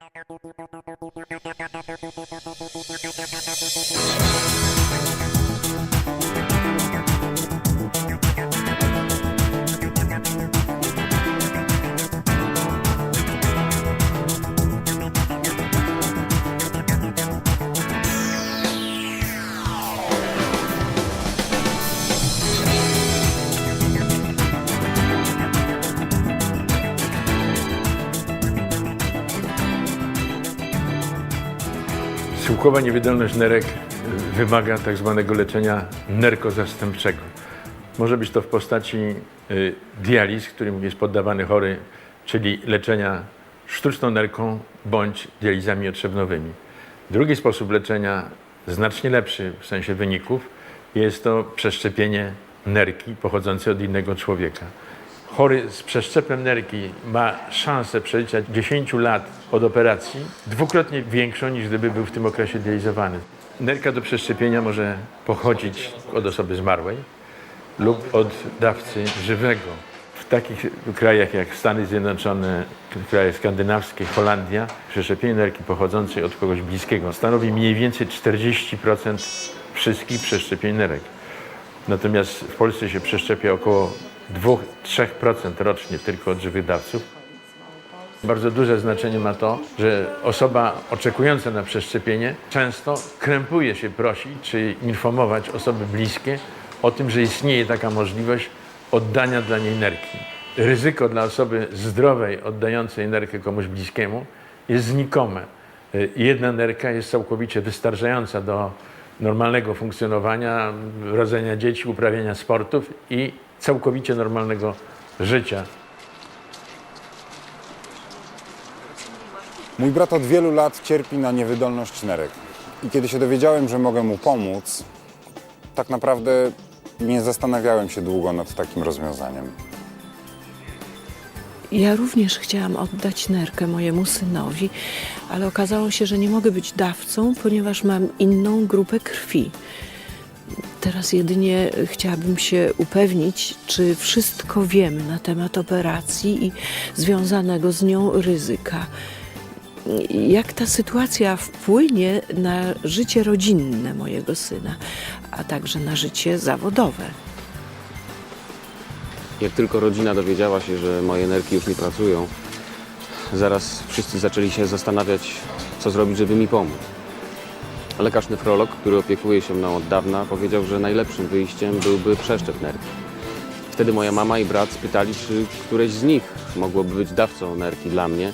Thank you. Schyłkowa niewydolność nerek wymaga tak zwanego leczenia nerkozastępczego. Może być to w postaci y, dializ, którym jest poddawany chory, czyli leczenia sztuczną nerką bądź dializami otrzewnowymi. Drugi sposób leczenia, znacznie lepszy w sensie wyników, jest to przeszczepienie nerki pochodzącej od innego człowieka. Chory z przeszczepem nerki ma szansę przeżycia 10 lat od operacji dwukrotnie większą niż gdyby był w tym okresie dializowany. Nerka do przeszczepienia może pochodzić od osoby zmarłej lub od dawcy żywego. W takich krajach jak Stany Zjednoczone, kraje skandynawskie, Holandia, przeszczepienie nerki pochodzącej od kogoś bliskiego stanowi mniej więcej 40% wszystkich przeszczepień nerek. Natomiast w Polsce się przeszczepia około 2-3% rocznie tylko od żywych dawców. Bardzo duże znaczenie ma to, że osoba oczekująca na przeszczepienie często krępuje się prosić czy informować osoby bliskie o tym, że istnieje taka możliwość oddania dla niej nerki. Ryzyko dla osoby zdrowej oddającej nerkę komuś bliskiemu jest znikome. Jedna nerka jest całkowicie wystarczająca do normalnego funkcjonowania, rodzenia dzieci, uprawiania sportów i całkowicie normalnego życia. Mój brat od wielu lat cierpi na niewydolność nerek. I kiedy się dowiedziałem, że mogę mu pomóc, tak naprawdę nie zastanawiałem się długo nad takim rozwiązaniem. Ja również chciałam oddać nerkę mojemu synowi, ale okazało się, że nie mogę być dawcą, ponieważ mam inną grupę krwi. Teraz jedynie chciałabym się upewnić, czy wszystko wiem na temat operacji i związanego z nią ryzyka. Jak ta sytuacja wpłynie na życie rodzinne mojego syna, a także na życie zawodowe. Jak tylko rodzina dowiedziała się, że moje nerki już nie pracują, zaraz wszyscy zaczęli się zastanawiać, co zrobić, żeby mi pomóc. Lekarz nefrolog, który opiekuje się mną od dawna, powiedział, że najlepszym wyjściem byłby przeszczep nerki. Wtedy moja mama i brat spytali, czy któreś z nich mogłoby być dawcą nerki dla mnie.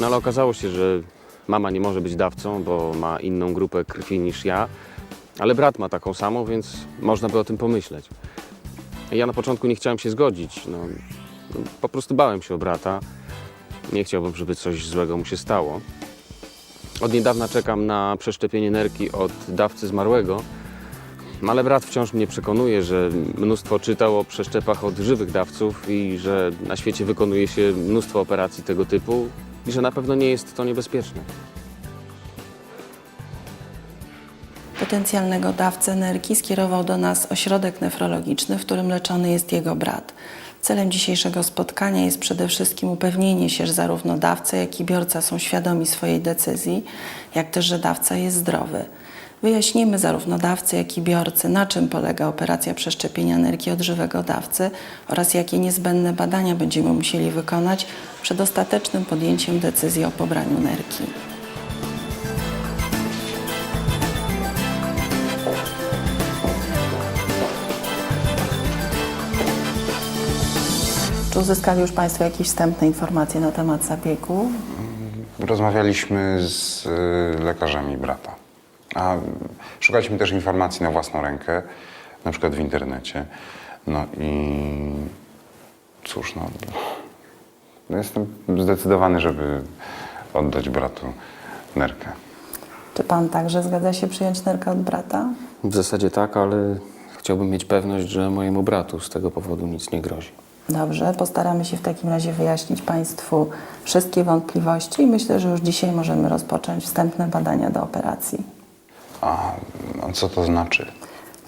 No ale okazało się, że mama nie może być dawcą, bo ma inną grupę krwi niż ja, ale brat ma taką samą, więc można by o tym pomyśleć. Ja na początku nie chciałem się zgodzić. No, po prostu bałem się o brata. Nie chciałbym, żeby coś złego mu się stało. Od niedawna czekam na przeszczepienie nerki od dawcy zmarłego, ale brat wciąż mnie przekonuje, że mnóstwo czytał o przeszczepach od żywych dawców i że na świecie wykonuje się mnóstwo operacji tego typu i że na pewno nie jest to niebezpieczne. Potencjalnego dawcę nerki skierował do nas ośrodek nefrologiczny, w którym leczony jest jego brat. Celem dzisiejszego spotkania jest przede wszystkim upewnienie się, że zarówno dawca, jak i biorca są świadomi swojej decyzji, jak też, że dawca jest zdrowy. Wyjaśnimy zarówno dawcy, jak i biorcy, na czym polega operacja przeszczepienia nerki od żywego dawcy oraz jakie niezbędne badania będziemy musieli wykonać przed ostatecznym podjęciem decyzji o pobraniu nerki. Czy uzyskali już Państwo jakieś wstępne informacje na temat zabiegu? Rozmawialiśmy z y, lekarzami brata. A szukaliśmy też informacji na własną rękę, na przykład w internecie. No i cóż, no, no jestem zdecydowany, żeby oddać bratu nerkę. Czy Pan także zgadza się przyjąć nerkę od brata? W zasadzie tak, ale chciałbym mieć pewność, że mojemu bratu z tego powodu nic nie grozi. Dobrze, postaramy się w takim razie wyjaśnić Państwu wszystkie wątpliwości i myślę, że już dzisiaj możemy rozpocząć wstępne badania do operacji. A a co to znaczy?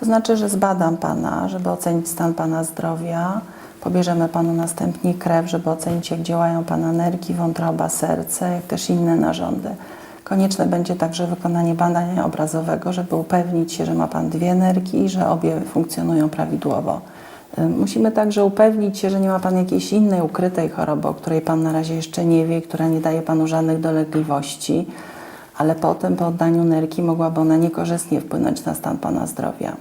To znaczy, że zbadam Pana, żeby ocenić stan Pana zdrowia, Pobierzemy panu następnie krew, żeby ocenić, jak działają pana nerki, wątroba, serce, jak też inne narządy. Konieczne będzie także wykonanie badania obrazowego, żeby upewnić się, że ma pan dwie nerki i że obie funkcjonują prawidłowo. Musimy także upewnić się, że nie ma pan jakiejś innej ukrytej choroby, o której pan na razie jeszcze nie wie, która nie daje panu żadnych dolegliwości, ale potem po oddaniu nerki mogłaby ona niekorzystnie wpłynąć na stan pana zdrowia.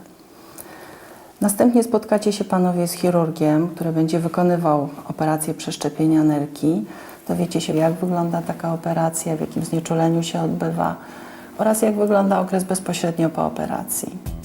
Następnie spotkacie się panowie z chirurgiem, który będzie wykonywał operację przeszczepienia nerki. Dowiecie się, jak wygląda taka operacja, w jakim znieczuleniu się odbywa oraz jak wygląda okres bezpośrednio po operacji.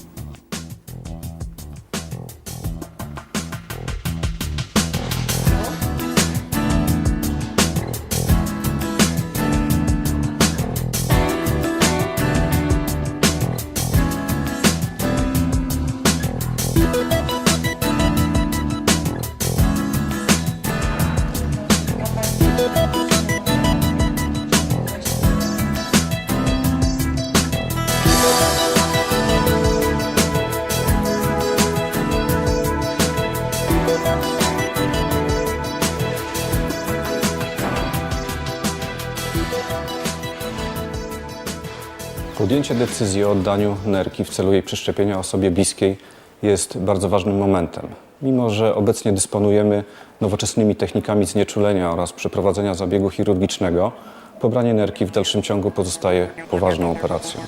Podjęcie decyzji o oddaniu nerki w celu jej przeszczepienia osobie bliskiej jest bardzo ważnym momentem. Mimo, że obecnie dysponujemy nowoczesnymi technikami znieczulenia oraz przeprowadzenia zabiegu chirurgicznego, pobranie nerki w dalszym ciągu pozostaje poważną operacją.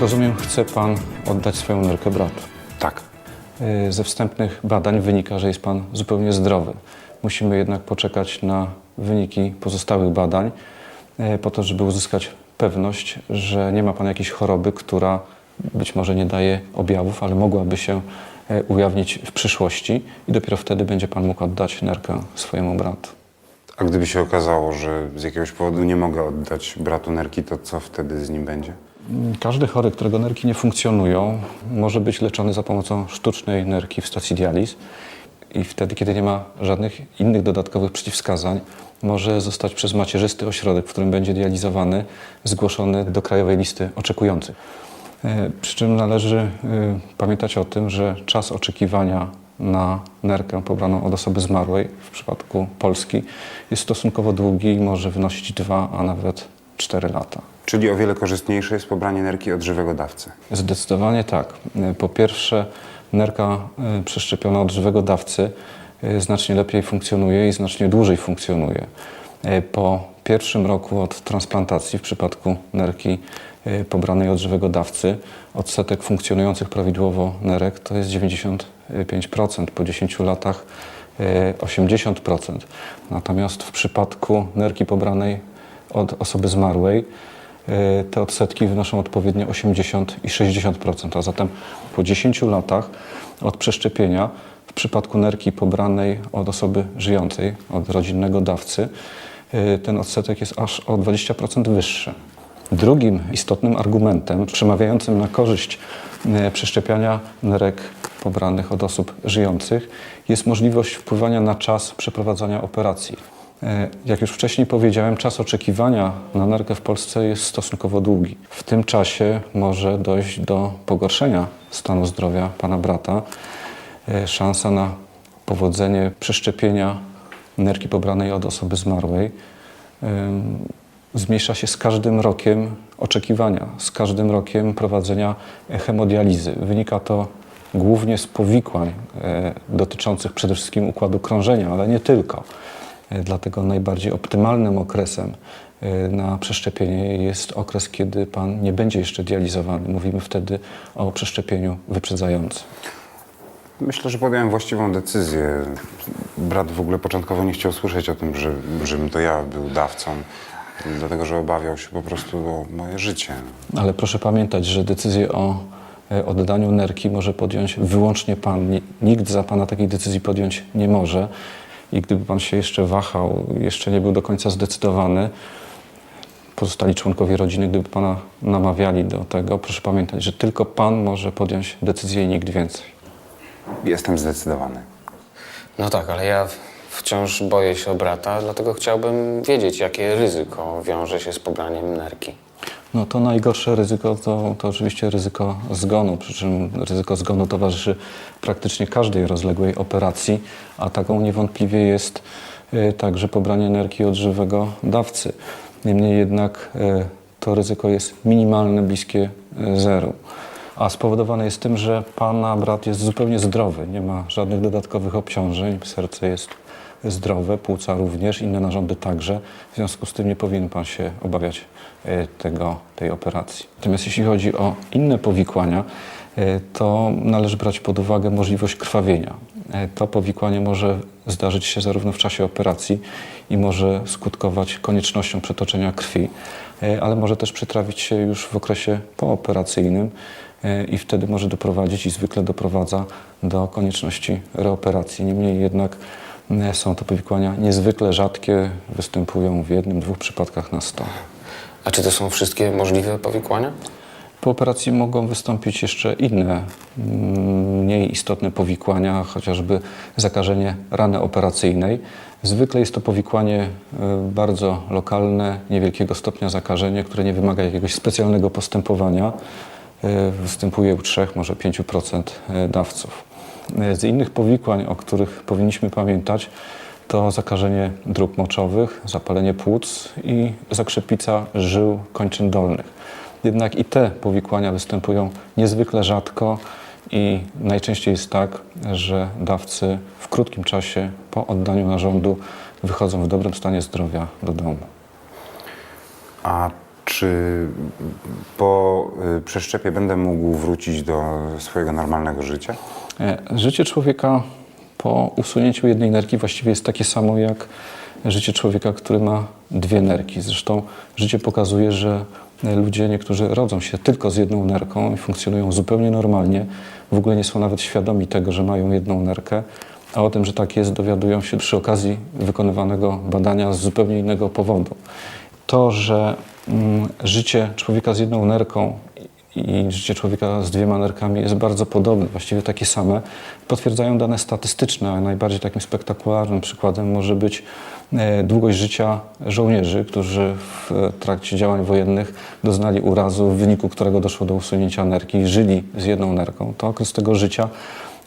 Rozumiem, chce Pan oddać swoją nerkę bratu. Tak. Y, Ze wstępnych badań wynika, że jest Pan zupełnie zdrowy. Musimy jednak poczekać na wyniki pozostałych badań, y, po to, żeby uzyskać pewność, że nie ma Pan jakiejś choroby, która być może nie daje objawów, ale mogłaby się y, ujawnić w przyszłości i dopiero wtedy będzie Pan mógł oddać nerkę swojemu bratu. A gdyby się okazało, że z jakiegoś powodu nie mogę oddać bratu nerki, to co wtedy z nim będzie? Każdy chory, którego nerki nie funkcjonują, może być leczony za pomocą sztucznej nerki w stacji dializ i wtedy, kiedy nie ma żadnych innych dodatkowych przeciwwskazań, może zostać przez macierzysty ośrodek, w którym będzie dializowany, zgłoszony do krajowej listy oczekujących. E, Przy czym należy e, pamiętać o tym, że czas oczekiwania na nerkę pobraną od osoby zmarłej, w przypadku Polski, jest stosunkowo długi i może wynosić dwa, a nawet cztery lata. Czyli o wiele korzystniejsze jest pobranie nerki od żywego dawcy. Zdecydowanie tak. Po pierwsze, nerka y, przeszczepiona od żywego dawcy y, znacznie lepiej funkcjonuje i znacznie dłużej funkcjonuje. Y, Po pierwszym roku od transplantacji, w przypadku nerki pobranej od żywego dawcy, odsetek funkcjonujących prawidłowo nerek to jest 95%, po 10 latach y, 80%. Natomiast w przypadku nerki pobranej od osoby zmarłej y, te odsetki wynoszą odpowiednio 80 i 60%, a zatem po 10 latach od przeszczepienia w przypadku nerki pobranej od osoby żyjącej, od rodzinnego dawcy, y, ten odsetek jest aż o 20% wyższy. Drugim istotnym argumentem przemawiającym na korzyść y, przeszczepiania nerek pobranych od osób żyjących jest możliwość wpływania na czas przeprowadzania operacji. E, Jak już wcześniej powiedziałem, czas oczekiwania na nerkę w Polsce jest stosunkowo długi. W tym czasie może dojść do pogorszenia stanu zdrowia pana brata. E, Szansa na powodzenie przeszczepienia nerki pobranej od osoby zmarłej zmniejsza się z każdym rokiem oczekiwania, z każdym rokiem prowadzenia hemodializy. Wynika to głównie z powikłań e, dotyczących przede wszystkim układu krążenia, ale nie tylko. E, Dlatego najbardziej optymalnym okresem e, na przeszczepienie jest okres, kiedy pan nie będzie jeszcze dializowany. Mówimy wtedy o przeszczepieniu wyprzedzającym. Myślę, że podjąłem właściwą decyzję. Brat w ogóle początkowo nie chciał słyszeć o tym, że, żebym to ja był dawcą, dlatego że obawiał się po prostu o moje życie. Ale proszę pamiętać, że decyzję o e, oddaniu nerki może podjąć wyłącznie Pan. Ni- Nikt za Pana takiej decyzji podjąć nie może. I gdyby Pan się jeszcze wahał, jeszcze nie był do końca zdecydowany, pozostali członkowie rodziny, gdyby Pana namawiali do tego, proszę pamiętać, że tylko Pan może podjąć decyzję i nikt więcej. Jestem zdecydowany. No tak, ale ja wciąż boję się o brata, dlatego chciałbym wiedzieć, jakie ryzyko wiąże się z pobraniem nerki. No to najgorsze ryzyko to, to oczywiście ryzyko zgonu, przy czym ryzyko zgonu towarzyszy praktycznie każdej rozległej operacji, a taką niewątpliwie jest y, także pobranie nerki od żywego dawcy. Niemniej jednak y, to ryzyko jest minimalne, bliskie y, zeru. A spowodowane jest tym, że pana brat jest zupełnie zdrowy, nie ma żadnych dodatkowych obciążeń, serce jest zdrowe, płuca również, inne narządy także. W związku z tym nie powinien pan się obawiać tego, tej operacji. Natomiast jeśli chodzi o inne powikłania, e, to należy brać pod uwagę możliwość krwawienia. E, To powikłanie może zdarzyć się zarówno w czasie operacji i może skutkować koniecznością przetoczenia krwi, ale może też przytrafić się już w okresie pooperacyjnym i wtedy może doprowadzić i zwykle doprowadza do konieczności reoperacji. Niemniej jednak są to powikłania niezwykle rzadkie, występują w jednym, dwóch przypadkach na 100. Czy to są wszystkie możliwe powikłania? Po operacji mogą wystąpić jeszcze inne, mm, mniej istotne powikłania, chociażby zakażenie rany operacyjnej. Zwykle jest to powikłanie y, bardzo lokalne, niewielkiego stopnia zakażenia, które nie wymaga jakiegoś specjalnego postępowania. Y, Występuje u 3, może 5% dawców. Y, Z innych powikłań, o których powinniśmy pamiętać, to zakażenie dróg moczowych, zapalenie płuc i zakrzepica żył kończyn dolnych. Jednak i te powikłania występują niezwykle rzadko i najczęściej jest tak, że dawcy w krótkim czasie po oddaniu narządu wychodzą w dobrym stanie zdrowia do domu. A czy po y, przeszczepie będę mógł wrócić do swojego normalnego życia? E, Życie człowieka po usunięciu jednej nerki właściwie jest takie samo jak życie człowieka, który ma dwie nerki. Zresztą życie pokazuje, że ludzie niektórzy rodzą się tylko z jedną nerką i funkcjonują zupełnie normalnie. W ogóle nie są nawet świadomi tego, że mają jedną nerkę. A o tym, że tak jest, dowiadują się przy okazji wykonywanego badania z zupełnie innego powodu. To, że mm, życie człowieka z jedną nerką i życie człowieka z dwiema nerkami jest bardzo podobne, właściwie takie same, potwierdzają dane statystyczne, a najbardziej takim spektakularnym przykładem może być e, długość życia żołnierzy, którzy w trakcie działań wojennych doznali urazu, w wyniku którego doszło do usunięcia nerki i żyli z jedną nerką. To okres tego życia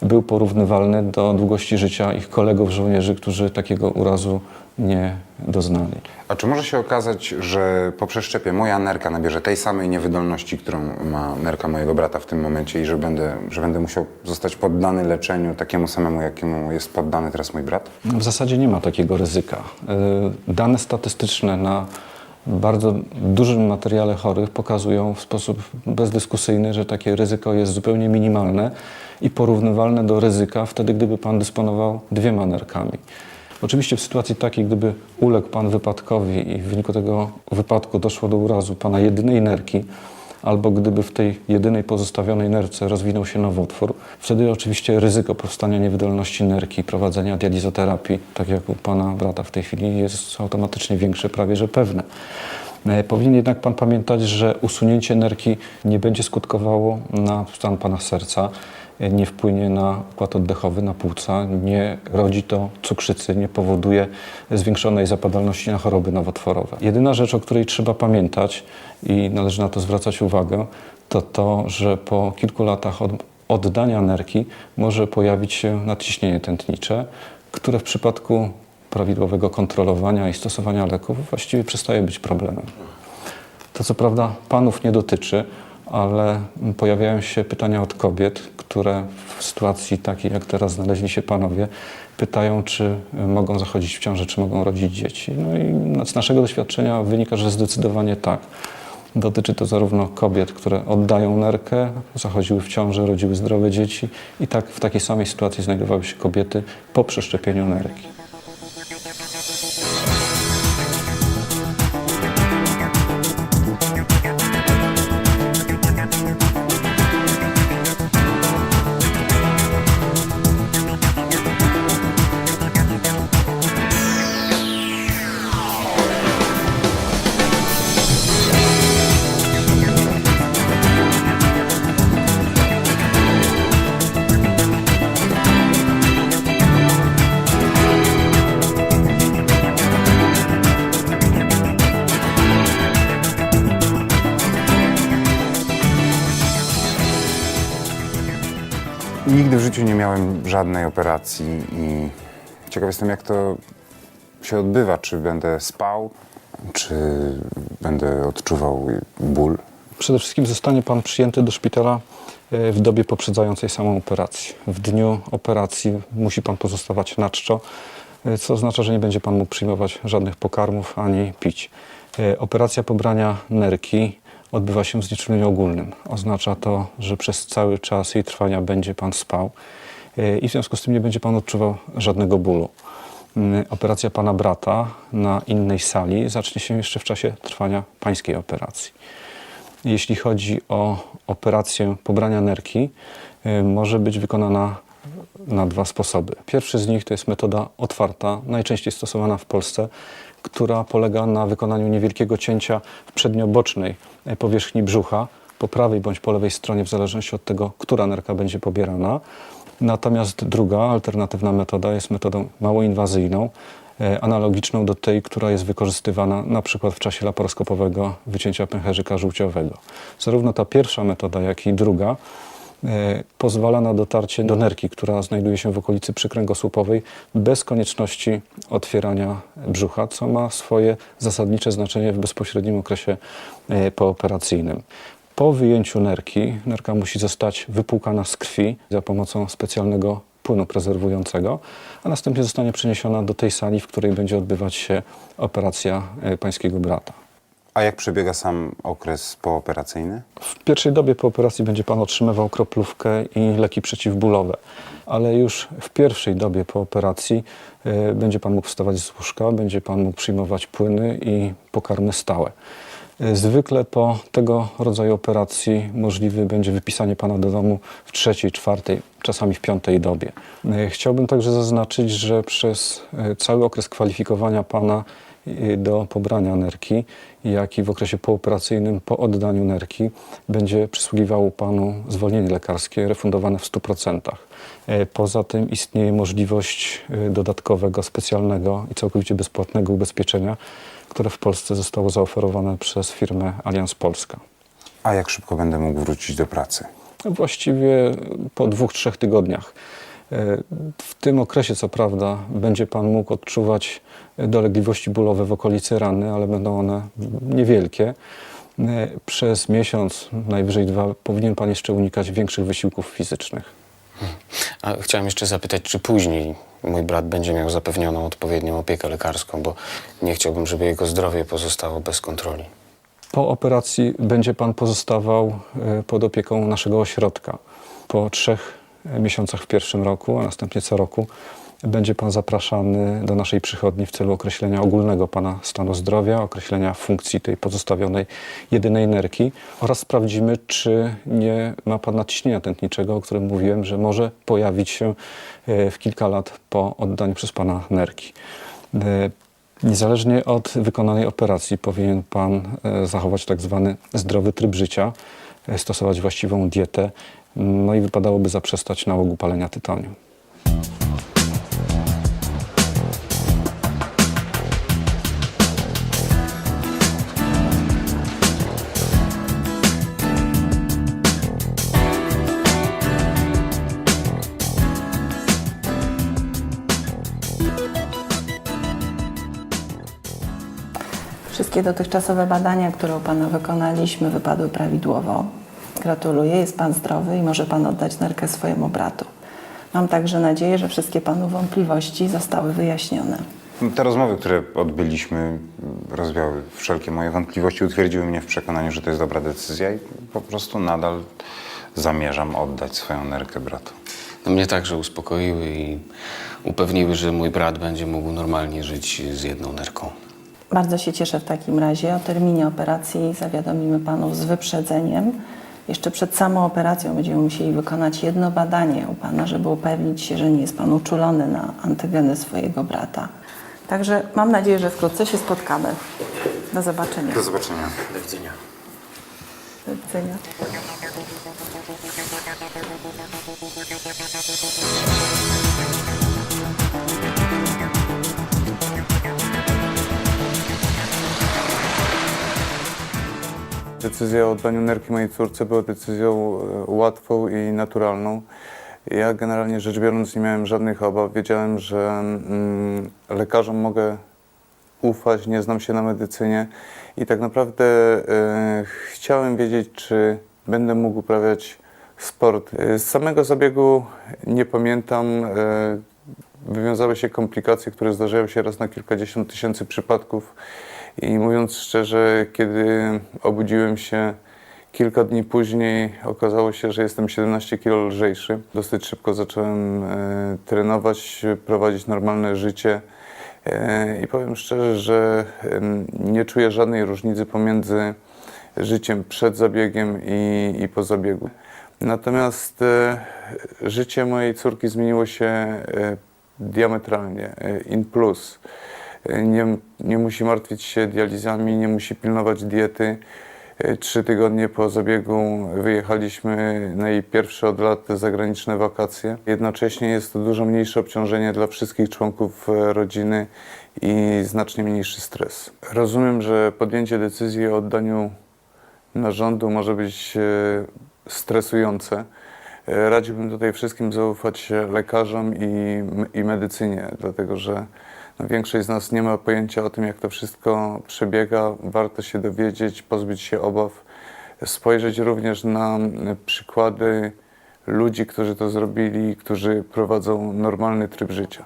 był porównywalny do długości życia ich kolegów żołnierzy, którzy takiego urazu nie doznali. A czy może się okazać, że po przeszczepie moja nerka nabierze tej samej niewydolności, którą ma nerka mojego brata w tym momencie i że będę, że będę musiał zostać poddany leczeniu takiemu samemu, jakiemu jest poddany teraz mój brat? W zasadzie nie ma takiego ryzyka. Y, Dane statystyczne na bardzo dużym materiale chorych pokazują w sposób bezdyskusyjny, że takie ryzyko jest zupełnie minimalne i porównywalne do ryzyka wtedy, gdyby pan dysponował dwiema nerkami. Oczywiście w sytuacji takiej, gdyby uległ pan wypadkowi i w wyniku tego wypadku doszło do urazu pana jedynej nerki, albo gdyby w tej jedynej pozostawionej nerce rozwinął się nowotwór, wtedy oczywiście ryzyko powstania niewydolności nerki i prowadzenia dializoterapii, tak jak u pana brata w tej chwili, jest automatycznie większe, prawie że pewne. E, Powinien jednak pan pamiętać, że usunięcie nerki nie będzie skutkowało na stan pana serca, nie wpłynie na układ oddechowy, na płuca, nie rodzi to cukrzycy, nie powoduje zwiększonej zapadalności na choroby nowotworowe. Jedyna rzecz, o której trzeba pamiętać i należy na to zwracać uwagę, to to, że po kilku latach od oddania nerki może pojawić się nadciśnienie tętnicze, które w przypadku prawidłowego kontrolowania i stosowania leków właściwie przestaje być problemem. To co prawda panów nie dotyczy, ale pojawiają się pytania od kobiet, które w sytuacji takiej jak teraz znaleźli się panowie, pytają, czy mogą zachodzić w ciążę, czy mogą rodzić dzieci. No i z naszego doświadczenia wynika, że zdecydowanie tak. Dotyczy to zarówno kobiet, które oddają nerkę, zachodziły w ciążę, rodziły zdrowe dzieci i tak w takiej samej sytuacji znajdowały się kobiety po przeszczepieniu nerki. Żadnej operacji i ciekaw jestem, jak to się odbywa. Czy będę spał, czy będę odczuwał ból. Przede wszystkim zostanie Pan przyjęty do szpitala e, w dobie poprzedzającej samą operację. W dniu operacji musi Pan pozostawać na czczo, e, co oznacza, że nie będzie Pan mógł przyjmować żadnych pokarmów ani pić. E, Operacja pobrania nerki odbywa się w znieczuleniu ogólnym. Oznacza to, że przez cały czas jej trwania będzie Pan spał i w związku z tym nie będzie Pan odczuwał żadnego bólu. Mm, Operacja Pana brata na innej sali zacznie się jeszcze w czasie trwania Pańskiej operacji. Jeśli chodzi o operację pobrania nerki, y, może być wykonana na dwa sposoby. Pierwszy z nich to jest metoda otwarta, najczęściej stosowana w Polsce, która polega na wykonaniu niewielkiego cięcia w przedniobocznej powierzchni brzucha, po prawej bądź po lewej stronie, w zależności od tego, która nerka będzie pobierana. Natomiast druga, alternatywna metoda jest metodą mało inwazyjną, e, analogiczną do tej, która jest wykorzystywana na przykład w czasie laparoskopowego wycięcia pęcherzyka żółciowego. Zarówno ta pierwsza metoda, jak i druga e, pozwala na dotarcie do nerki, która znajduje się w okolicy przykręgosłupowej bez konieczności otwierania brzucha, co ma swoje zasadnicze znaczenie w bezpośrednim okresie e, pooperacyjnym. Po wyjęciu nerki, nerka musi zostać wypłukana z krwi za pomocą specjalnego płynu prezerwującego, a następnie zostanie przeniesiona do tej sali, w której będzie odbywać się operacja e, pańskiego brata. A jak przebiega sam okres pooperacyjny? W pierwszej dobie po operacji będzie Pan otrzymywał kroplówkę i leki przeciwbólowe, ale już w pierwszej dobie po operacji e, będzie Pan mógł wstawać z łóżka, będzie Pan mógł przyjmować płyny i pokarmy stałe. E, Zwykle po tego rodzaju operacji możliwe będzie wypisanie Pana do domu w trzeciej, czwartej, czasami w piątej dobie. E, Chciałbym także zaznaczyć, że przez e, cały okres kwalifikowania Pana y, do pobrania nerki, jak i w okresie pooperacyjnym po oddaniu nerki będzie przysługiwało Panu zwolnienie lekarskie refundowane w 100%. E, Poza tym istnieje możliwość e, dodatkowego, specjalnego i całkowicie bezpłatnego ubezpieczenia, które w Polsce zostało zaoferowane przez firmę Allianz Polska. A jak szybko będę mógł wrócić do pracy? Właściwie po dwóch, trzech tygodniach. E, W tym okresie, co prawda, będzie Pan mógł odczuwać dolegliwości bólowe w okolicy rany, ale będą one niewielkie. E, Przez miesiąc, najwyżej dwa, powinien Pan jeszcze unikać większych wysiłków fizycznych. A chciałem jeszcze zapytać, czy później mój brat będzie miał zapewnioną odpowiednią opiekę lekarską, bo nie chciałbym, żeby jego zdrowie pozostało bez kontroli. Po operacji będzie Pan pozostawał e, pod opieką naszego ośrodka. Po trzech e, miesiącach w pierwszym roku, a następnie co roku będzie Pan zapraszany do naszej przychodni w celu określenia ogólnego Pana stanu zdrowia, określenia funkcji tej pozostawionej jedynej nerki oraz sprawdzimy, czy nie ma Pan nadciśnienia tętniczego, o którym mówiłem, że może pojawić się e, w kilka lat po oddaniu przez Pana nerki. E, Niezależnie od wykonanej operacji powinien Pan e, zachować tak zwany zdrowy tryb życia, stosować właściwą dietę, no i wypadałoby zaprzestać nałogu palenia tytoniu. Wszystkie dotychczasowe badania, które u Pana wykonaliśmy, wypadły prawidłowo. Gratuluję, jest Pan zdrowy i może Pan oddać nerkę swojemu bratu. Mam także nadzieję, że wszystkie Panu wątpliwości zostały wyjaśnione. Te rozmowy, które odbyliśmy, rozwiały wszelkie moje wątpliwości, utwierdziły mnie w przekonaniu, że to jest dobra decyzja i po prostu nadal zamierzam oddać swoją nerkę bratu. No mnie także uspokoiły i upewniły, że mój brat będzie mógł normalnie żyć z jedną nerką. Bardzo się cieszę w takim razie. O terminie operacji zawiadomimy Panów z wyprzedzeniem. Jeszcze przed samą operacją będziemy musieli wykonać jedno badanie u Pana, żeby upewnić się, że nie jest Pan uczulony na antygeny swojego brata. Także mam nadzieję, że wkrótce się spotkamy. Do zobaczenia. Do zobaczenia. Do widzenia. Do widzenia. Decyzja o oddaniu nerki mojej córce była decyzją e, łatwą i naturalną. Ja generalnie rzecz biorąc nie miałem żadnych obaw. Wiedziałem, że mm, lekarzom mogę ufać, nie znam się na medycynie i tak naprawdę e, chciałem wiedzieć, czy będę mógł uprawiać sport. E, Z samego zabiegu nie pamiętam. E, wywiązały się komplikacje, które zdarzają się raz na kilkadziesiąt tysięcy przypadków i mówiąc szczerze, kiedy obudziłem się kilka dni później, okazało się, że jestem 17 kg lżejszy. Dosyć szybko zacząłem e, trenować, prowadzić normalne życie. E, I powiem szczerze, że em, nie czuję żadnej różnicy pomiędzy życiem przed zabiegiem i, i po zabiegu. Natomiast e, życie mojej córki zmieniło się e, diametralnie, e, in plus. Nie, nie musi martwić się dializami, nie musi pilnować diety. E, Trzy tygodnie po zabiegu wyjechaliśmy na jej pierwsze od lat zagraniczne wakacje. Jednocześnie jest to dużo mniejsze obciążenie dla wszystkich członków e, rodziny i znacznie mniejszy stres. Rozumiem, że podjęcie decyzji o oddaniu narządu może być e, stresujące. Radziłbym tutaj wszystkim zaufać lekarzom i, i medycynie, dlatego że no, większość z nas nie ma pojęcia o tym, jak to wszystko przebiega. Warto się dowiedzieć, pozbyć się obaw, spojrzeć również na przykłady ludzi, którzy to zrobili, którzy prowadzą normalny tryb życia.